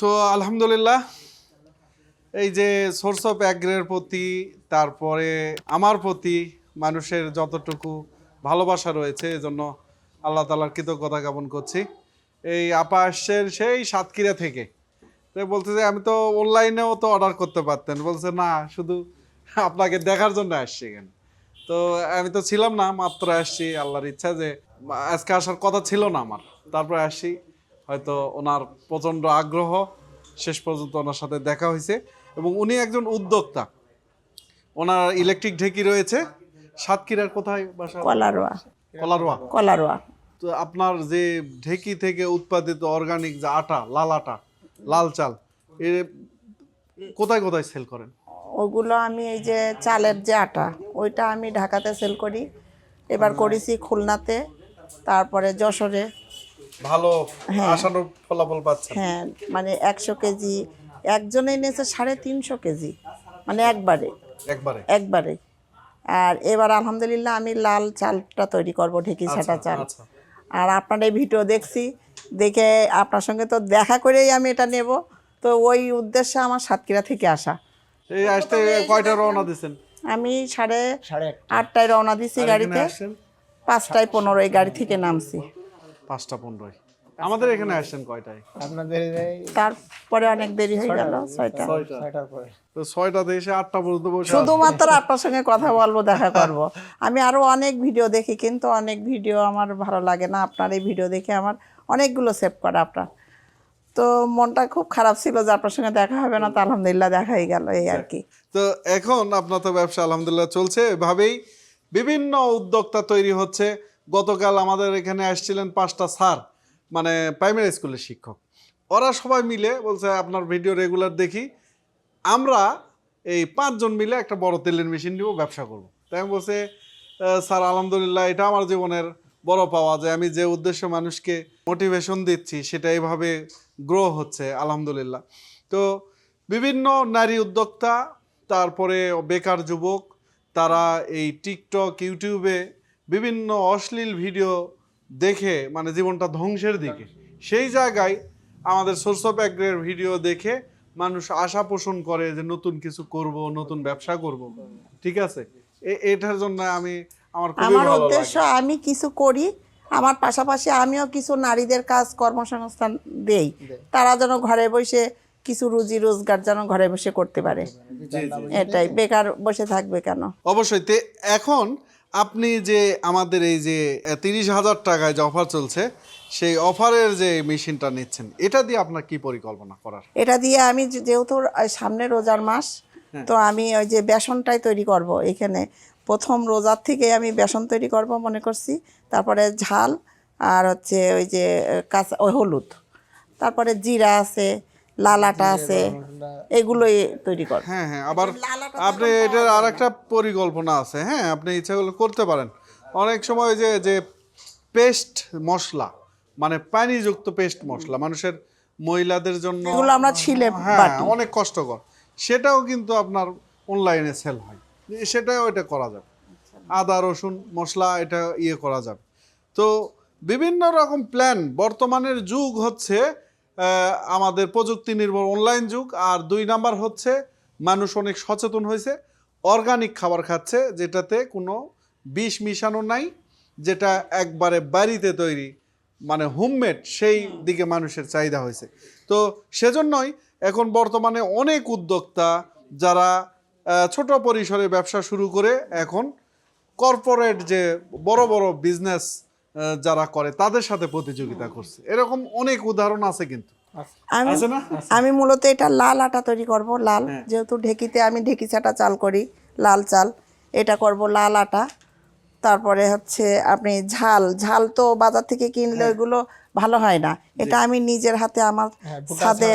তো আলহামদুলিল্লাহ, এই যে সোর্স অফ অ্যাগ্রের প্রতি, তারপরে আমার প্রতি মানুষের যতটুকু ভালোবাসা রয়েছে, এজন্য আল্লাহ তালার কৃতজ্ঞতা জ্ঞাপন করছি। এই আপা আসছেন সেই সাতক্ষীরা থেকে। তো বলতে যে, আমি তো অনলাইনেও তো অর্ডার করতে পারতেন। বলছে, না, শুধু আপনাকে দেখার জন্য আসছি এখানে। তো আমি তো ছিলাম না, মাত্র আসছি, আল্লাহর ইচ্ছা যে, আজকে আসার কথা ছিল না আমার। তারপরে আসছি হয়তো ওনার প্রচণ্ড আগ্রহ। শেষ পর্যন্ত ওনার সাথে দেখা হয়েছে। এবং উনি একজন উদ্যোক্তা। ওনার ইলেকট্রিক ঢেকি রয়েছে। সাতক্ষীরার কোথায় বাসা? কলারোয়া। কলারোয়া। কলারোয়া। তো আপনার যে ঢেকি থেকে উৎপাদিত অর্গানিক যে আটা লাল আটা লাল চাল এ কোথায় কোথায় সেল করেন? ওগুলো আমি এই যে চালের যে আটা ওইটা আমি ঢাকাতে সেল করি। এবার করেছি খুলনাতে তারপরে যশোরে। ভালো হ্যাঁ। ফলাফল পাচ্ছেন। হ্যাঁ মানে একশো কেজি একজনেই নিয়েছে সাড়ে তিনশো কেজি মানে একবারে। একবারে? একবারে। আর এবার আলহামদুলিল্লাহ আমি লাল চালটা তৈরি করব ঢেকি ছাটা চাল। আচ্ছা। আর আপনার এই ভিডিও দেখছি দেখে আপনার সঙ্গে তো দেখা করেই আমি এটা নেব। তো ওই উদ্দেশ্যে আমার সাতক্ষীরা থেকে আসা। এই আসতে কয়টা রওনা দিছেন? আমি সাড়ে আটটায়। রওনা দিছি গাড়িতে। পাঁচটায় পনেরো এই গাড়ি থেকে নামছি। পাঁচটা পনেরোই। আমাদের এখানে আসছেন কয়টায়? আপনাদের তারপরে অনেক দেরি হয়ে গেল ছয়টা। ছয়টা। ছয়টার পরে। তো ছয়টাতে এসে আটটা পর্যন্ত বসে শুধুমাত্র আপনার সঙ্গে কথা বলব দেখা করব। আমি আরও অনেক ভিডিও দেখি কিন্তু অনেক ভিডিও আমার ভালো লাগে না। আপনার এই ভিডিও দেখে আমার অনেকগুলো সেভ করা আপনার। তো মনটা খুব খারাপ ছিল যে আপনার সঙ্গে দেখা হবে না তো আলহামদুলিল্লাহ দেখাই গেল এই আর কি। তো এখন আপনার তো ব্যবসা আলহামদুলিল্লাহ চলছে। এভাবেই বিভিন্ন উদ্যোক্তা তৈরি হচ্ছে। গতকাল আমাদের এখানে আসছিলেন পাঁচটা স্যার মানে প্রাইমারি স্কুলের শিক্ষক। ওরা সবাই মিলে বলছে, আপনার ভিডিও রেগুলার দেখি। আমরা এই পাঁচজন মিলে একটা বড় তেলের মেশিন নিব, ব্যবসা করব। তাই আমি বলছে স্যার, আলহামদুলিল্লাহ, এটা আমার জীবনের বড় পাওয়া যায় আমি যে উদ্দেশ্য মানুষকে মোটিভেশন দিচ্ছি, সেটা এইভাবে গ্রো হচ্ছে, আলহামদুলিল্লাহ। তো বিভিন্ন নারী উদ্যোক্তা, তারপরে বেকার যুবক, তারা এই টিকটক ইউটিউবে বিভিন্ন অশ্লীল ভিডিও দেখে মানে জীবনটা ধ্বংসের দিকে। সেই জায়গায় আমাদের সোর্স অফ অ্যাগ্রের ভিডিও দেখে মানুষ আশা পোষণ করে যে নতুন কিছু করব নতুন ব্যবসা করব। ঠিক আছে? এ- এটার জন্য আমি আমার আমার উদ্দেশ্য আমি কিছু করি। আমার পাশাপাশি আমিও কিছু নারীদের কাজ কর্মসংস্থান দেই। তারা যেন ঘরে বসে কিছু রুজি রোজগার যেন ঘরে বসে করতে পারে। এটাই। বেকার বসে থাকবে কেন? অবশ্যই। তে এখন আপনি যে আমাদের এই যে তিরিশ হাজার টাকায় যে অফার চলছে সেই অফারের যে মেশিনটা নিচ্ছেন এটা দিয়ে আপনার কি পরিকল্পনা করার? এটা দিয়ে আমি যে- যেহেতু সামনে রোজার মাস তো আমি ওই যে বেসনটাই তৈরি করব এখানে। প্রথম রোজার থেকে আমি বেসন তৈরি করব মনে করছি তারপরে ঝাল আর হচ্ছে ওই যে কাঁচা ওই হলুদ। তারপরে জিরা আছে লাল আটা আছে এগুলোই তৈরি করব হ্যাঁ হ্যাঁ আবার আপনি এটার আর একটা পরিকল্পনা আছে হ্যাঁ আপনি ইচ্ছাগুলো করতে পারেন। অনেক সময় যে যে পেস্ট মশলা মানে পানিযুক্ত পেস্ট মশলা মানুষের মহিলাদের জন্য এগুলো আমরা ছিলে হ্যাঁ অনেক কষ্টকর। সেটাও কিন্তু আপনার অনলাইনে সেল হয়। সেটাও এটা করা যাবে। আদা রসুন মশলা এটা ইয়ে করা যাবে। তো বিভিন্ন রকম প্ল্যান বর্তমানের যুগ হচ্ছে আমাদের প্রযুক্তি নির্ভর অনলাইন যুগ আর দুই নাম্বার হচ্ছে মানুষ অনেক সচেতন হয়েছে অর্গানিক খাবার খাচ্ছে যেটাতে কোনো বিষ মিশানো নাই যেটা একবারে বাড়িতে তৈরি মানে হোমমেড সেই দিকে মানুষের চাহিদা হয়েছে। তো সেজন্যই এখন বর্তমানে অনেক উদ্যোক্তা যারা ছোট পরিসরে ব্যবসা শুরু করে এখন কর্পোরেট যে বড় বড় বিজনেস যারা করে তাদের সাথে প্রতিযোগিতা করছে এরকম অনেক উদাহরণ আছে কিন্তু আমি আমি মূলত এটা লাল আটা তৈরি করব লাল যেহেতু ঢেকিতে আমি ঢেকি চাটা চাল করি লাল চাল এটা করব লাল আটা তারপরে হচ্ছে আপনি ঝাল ঝাল তো বাজার থেকে কিনলে ওইগুলো ভালো হয় না এটা আমি নিজের হাতে আমার ছাদে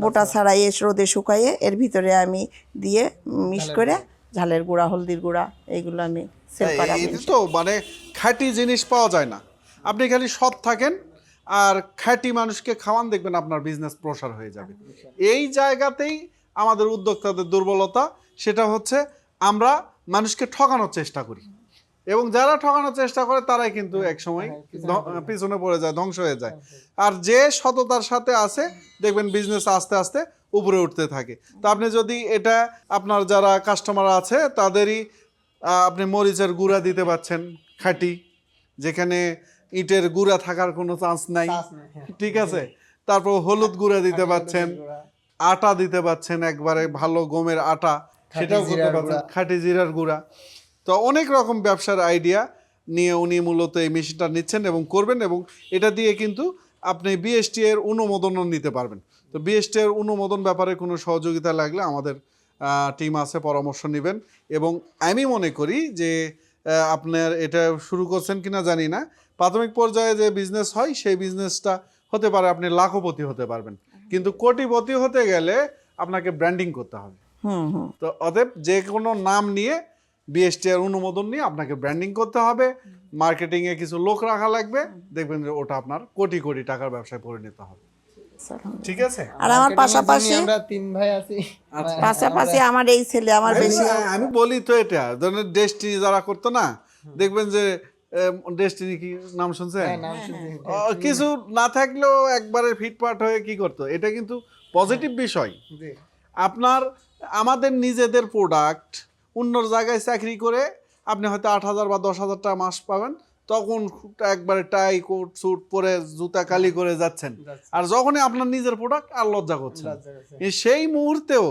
বোটা ছাড়াই এস রোদে শুকাইয়ে এর ভিতরে আমি দিয়ে মিক্স করে ঝালের গুঁড়া হলদির গুঁড়া এইগুলো আমি সেল করা তো মানে খাঁটি জিনিস পাওয়া যায় না। আপনি খালি সৎ থাকেন আর খাঁটি মানুষকে খাওয়ান দেখবেন আপনার বিজনেস প্রসার হয়ে যাবে। এই জায়গাতেই আমাদের উদ্যোক্তাদের দুর্বলতা সেটা হচ্ছে আমরা মানুষকে ঠকানোর চেষ্টা করি। এবং যারা ঠকানোর চেষ্টা করে তারাই কিন্তু এক সময় পিছনে পড়ে যায়। ধ্বংস হয়ে যায়। আর যে সততার সাথে আছে দেখবেন বিজনেস আস্তে আস্তে উপরে উঠতে থাকে। তো আপনি যদি এটা আপনার যারা কাস্টমার আছে তাদেরই আপনি মরিচের গুঁড়া দিতে পাচ্ছেন খাঁটি যেখানে ইটের গুঁড়া থাকার কোনো চান্স নাই। ঠিক আছে? তারপর হলুদ গুঁড়া দিতে পাচ্ছেন আটা দিতে পাচ্ছেন একবারে ভালো গমের আটা সেটাও করতে পাচ্ছেন খাঁটি জিরার গুঁড়া। তো অনেক রকম ব্যবসার আইডিয়া নিয়ে উনি মূলত এই মেশিনটা নিচ্ছেন এবং করবেন এবং এটা দিয়ে কিন্তু আপনি বিএসটি এর অনুমোদনও নিতে পারবেন। তো বিএসটি এর অনুমোদন ব্যাপারে কোনো সহযোগিতা লাগলে আমাদের টিম আছে পরামর্শ নেবেন। এবং আমি মনে করি যে আপনার এটা শুরু করছেন কিনা জানি না। প্রাথমিক পর্যায়ে যে বিজনেস হয় সেই বিজনেসটা হতে পারে আপনি লাখপতি হতে পারবেন। কিন্তু কোটিপতি হতে গেলে আপনাকে ব্র্যান্ডিং করতে হবে। তো অতএব যে কোনো নাম নিয়ে বিএসটি এর অনুমোদন নিয়ে আপনাকে ব্র্যান্ডিং করতে হবে। মার্কেটিংয়ে কিছু লোক রাখা লাগবে। দেখবেন যে ওটা আপনার কোটি কোটি টাকার ব্যবসায় পরিণত হবে। ঠিক আছে? আর আমার পাশাপাশি আমরা তিন ভাই আছি। আচ্ছা। পাশাপাশি আমার এই ছেলে আমার বেশি। আমি- বলি তো এটা ধরেন ডেস্টিনি যারা করতো না দেখবেন যে ডেস্টিনি কি নাম শুনছেন? হ্যাঁ। ও, কিছু না থাকলেও একবারে ফিটফাট হয়ে কি করতো? এটা কিন্তু পজিটিভ বিষয়। আপনার আমাদের নিজেদের প্রোডাক্ট অন্য জায়গায় চাকরি করে আপনি হয়তো আট হাজার বা দশ হাজার টাকা মাস পাবেন তখন একবারে টাই কোট স্যুট পরে জুতা কালি করে যাচ্ছেন। আর যখনই আপনার নিজের প্রোডাক্ট আর লজ্জা করছেন। করছে। সেই মুহূর্তেও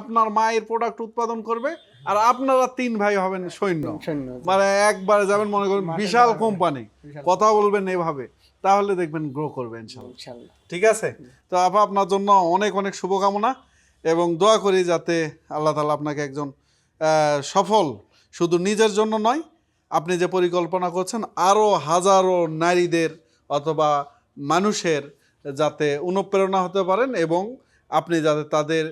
আপনার মায়ের প্রোডাক্ট উৎপাদন করবে আর আপনারা তিন ভাই হবেন সৈন্য। মানে একবারে যাবেন মনে করেন বিশাল কোম্পানি কথা বলবেন এভাবে তাহলে দেখবেন গ্রো করবে ইনশাল্লাহ। ঠিক আছে? তো আপা আপনার জন্য অনেক অনেক শুভকামনা এবং দোয়া করি যাতে আল্লাহ তালা আপনাকে একজন সফল শুধু নিজের জন্য নয় আপনি যে পরিকল্পনা করছেন আরও হাজারো নারীদের অথবা মানুষের যাতে অনুপ্রেরণা হতে পারেন এবং আপনি যাতে তাদের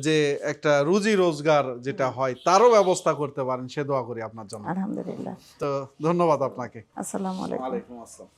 যে একটা রুজি রোজগার যেটা হয় তারও ব্যবস্থা করতে পারেন সে দোয়া করি আপনার জন্য। আলহামদুলিল্লাহ। তো ধন্যবাদ আপনাকে। আসসালামু আলাইকুম। আসসালাম।